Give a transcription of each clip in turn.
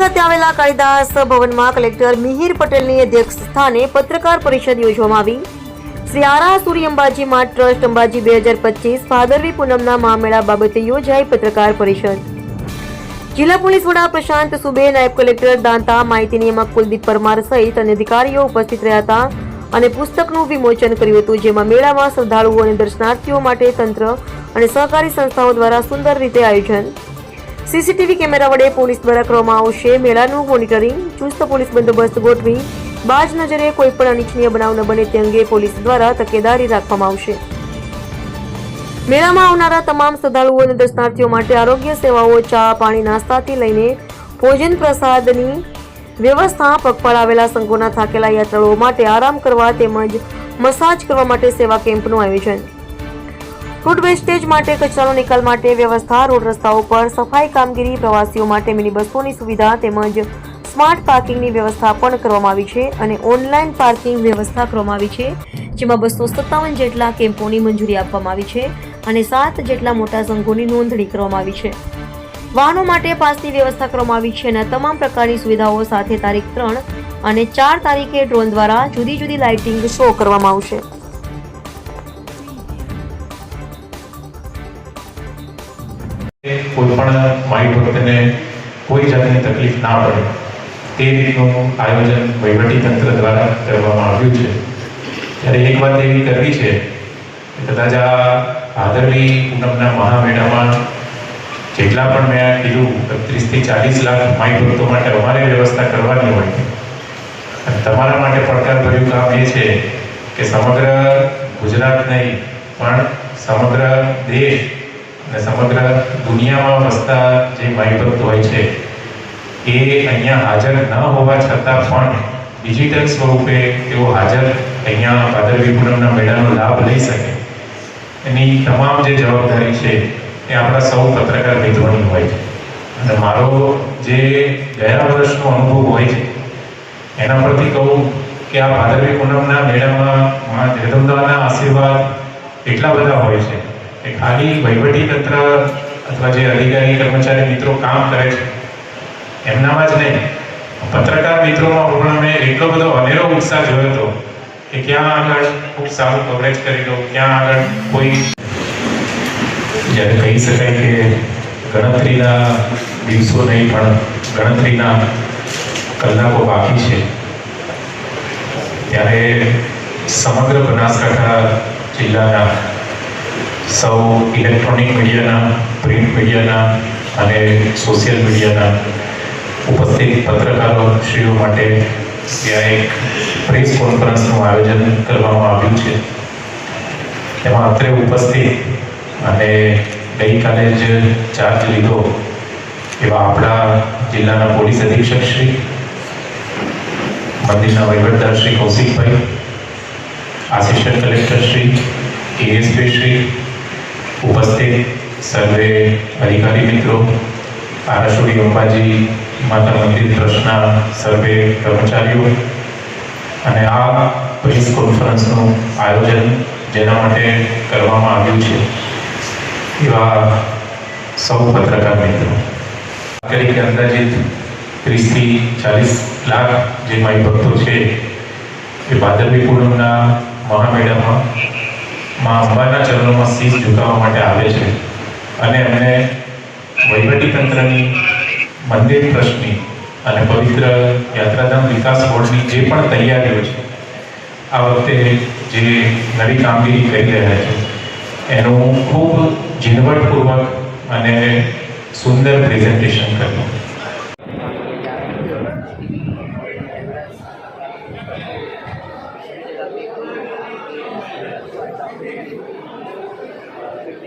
ખાતે આવેલા કાળિદાસ ભવનમાં કલેક્ટર મિહિર પટેલની અધ્યક્ષ સ્થાને પત્રકાર પરિષદ યોજવામાં આવી. શ્રી આરા અંબાજીમાં અંબાજી ટ્રસ્ટ અંબાજી બે હજાર પચીસ ભાદરવી પૂનમના મહામેળા બાબતે યોજાઈ પત્રકાર પરિષદ. જિલ્લા પોલીસ વડા પ્રશાંત સુબે, નાયબ કલેક્ટર દાંતા માહિતી નિયામક કુલદીપ પરમાર સહિત અન્ય અધિકારીઓ ઉપસ્થિત રહ્યા હતા અને પુસ્તકનું વિમોચન કર્યું હતું, જેમાં મેળામાં શ્રદ્ધાળુઓ અને દર્શનાર્થીઓ માટે તંત્ર અને સહકારી સંસ્થાઓ દ્વારા સુંદર રીતે આયોજન સીસીટીવી કેમેરા વડે પોલીસ દ્વારા કરવામાં આવશે મેળાનું મોનિટરિંગ. ચુસ્ત પોલીસ બંદોબસ્ત ગોઠવી. બાજ નજરે કોઈ પણ અનિચ્છનીય બનાવ ન બને તે અંગે પોલીસ દ્વારા તકેદારી રાખવામાં આવશે. મેળામાં આવનારા તમામ શ્રદ્ધાળુઓ અને દર્શનાર્થીઓ માટે આરોગ્ય સેવાઓ, ચા, પાણી, નાસ્તાથી લઈને ભોજન પ્રસાદની વ્યવસ્થા, પગપાળ આવેલા સંઘોના થાકેલા યાત્રાળુઓ માટે આરામ કરવા તેમજ મસાજ કરવા માટે સેવા કેમ્પનું આયોજન. ફૂડ વેસ્ટેજ માટે, કચરાનો નિકાલ માટે વ્યવસ્થા, રોડ રસ્તાઓ પર સફાઈ કામગીરી, પ્રવાસીઓ માટે મિની બસોની સુવિધા તેમજ સ્માર્ટ પાર્કિંગની વ્યવસ્થા પણ કરવામાં આવી છે અને ઓનલાઈન પાર્કિંગ વ્યવસ્થા કરવામાં આવી છે, જેમાં બસો સત્તાવન જેટલા કેમ્પોની મંજૂરી આપવામાં આવી છે અને સાત જેટલા મોટા સંઘોની નોંધણી કરવામાં આવી છે. વાહનો માટે પાસની વ્યવસ્થા કરવામાં આવી છે અને તમામ પ્રકારની સુવિધાઓ સાથે તારીખ ત્રણ અને ચાર તારીખે ડ્રોન દ્વારા જુદી જુદી લાઇટિંગ શો કરવામાં આવશે. પણ માઈ ભક્તને કોઈ જાતની તકલીફ ના પડે. તે રીતનું આયોજન વહીવટી તંત્ર દ્વારા કરવામાં આવ્યું છે. ત્યારે એક વાત એવી કરવી છે કદાચ આ ભાદરવી પૂનમના મહામેળામાં જેટલા પણ મેં કીધું ત્રીસથી ચાલીસ લાખ માઈ ભક્તો માટે અમારે વ્યવસ્થા કરવાની હોય, અને તમારા માટે પડકારભર્યું કામ એ છે કે સમગ્ર ગુજરાત નહીં, પણ સમગ્ર દેશ અને સમગ્ર દુનિયામાં વસતા જે માઈ ભક્ત હોય છે, એ અહીંયા હાજર ન હોવા છતાં પણ ડિજિટલ સ્વરૂપે તેઓ હાજર અહીંયા ભાદરવી પૂનમના મેળાનો લાભ લઈ શકે. એની તમામ જે જવાબદારી છે, એ આપણા સૌ પત્રકાર મિત્રોની હોય છે. અને મારો જે ગયા વર્ષનો અનુભવ હોય છે, એના પરથી કહું કે આ ભાદરવી પૂનમના મેળામાં મા જગદંબાના આશીર્વાદ એટલા બધા હોય છે કે ખાલી વહીવટી તંત્ર અથવા જે અધિકારી કર્મચારી મિત્રો કામ કરે છે, એમનામાં જ નહીં. પત્રકાર મિત્રોમાં પણ મેં એટલો બધો અનેરો ઉત્સાહ જોયો હતો કે ક્યાં આગળ ખૂબ સારું કવરેજ કરી લો, ક્યાં આગળ કોઈ જ્યારે કહી શકાય કે ગણતરીના દિવસો નહીં, પણ ગણતરીના કલાકો બાકી છે, ત્યારે સમગ્ર બનાસકાંઠા જિલ્લાના સૌ ઇલેક્ટ્રોનિક મીડિયાના પ્રિન્ટ મીડિયાના અને સોશિયલ મીડિયાના ઉપસ્થિત પત્રકારો શ્રીઓ માટે ત્યાં એક પ્રેસ કોન્ફરન્સનું આયોજન કરવામાં આવ્યું છે. એમાં અત્રે ઉપસ્થિત અને ગઈકાલે જ ચાર્જ લીધો એવા આપણા જિલ્લાના પોલીસ અધિક્ષક શ્રી, મંદિરના વહીવટદાર Shri Kaushikbhai assistant collector Shri ASP Shri ઉપસ્થિત સર્વે અધિકારી મિત્રો, આરાસુરી અંબાજી માતા મંદિર ટ્રસ્ટના સર્વે કર્મચારીઓ અને આ પ્રેસ કોન્ફરન્સનું આયોજન જેના માટે કરવામાં આવ્યું છે. એવા સૌ પત્રકાર મિત્રો. તરીકે અંદાજિત ત્રીસથી ચાલીસ લાખ જે માઈ ભક્તો છે એ ભાદરવી પૂનમના મહામેળામાં માં અંબાના ચરણોમાં શીશ ઝુકાવવા માટે આવે છે. અને એમને તંત્રની મંદિર ટ્રસ્ટની અને પવિત્ર યાત્રાધામ વિકાસ બોર્ડની જે પણ તૈયારીઓ છે, આ વખતે જે નવી કામગીરી કરી રહ્યા છે, એનું ખૂબ ઝીણવટપૂર્વક અને સુંદર પ્રેઝન્ટેશન કર્યું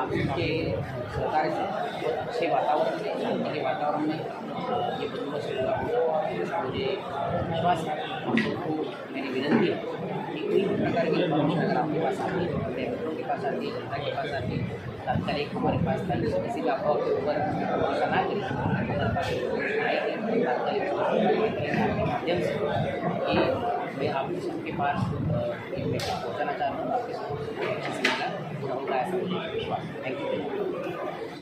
आपके सरकार से अच्छे वातावरण में शांति के वातावरण में ये बंदोबस्त होगा मुझे विश्वास है आप सबको मेरी विनती है कि कोई भी प्रकार की समस्या अगर आपके पास आती है अपने मित्रों के पास आती है जनता के पास आती है तात्कालिक हमारे पास था किसी भी अफवाह के ऊपर भरोसा ना करें हमारे पास आएंगे तात्कालिक पास अ, एक मेसेज पहुंचाना चाहता हूँ आपके साथ अच्छा मिला होगा ऐसा मुझे विश्वास थैंक यू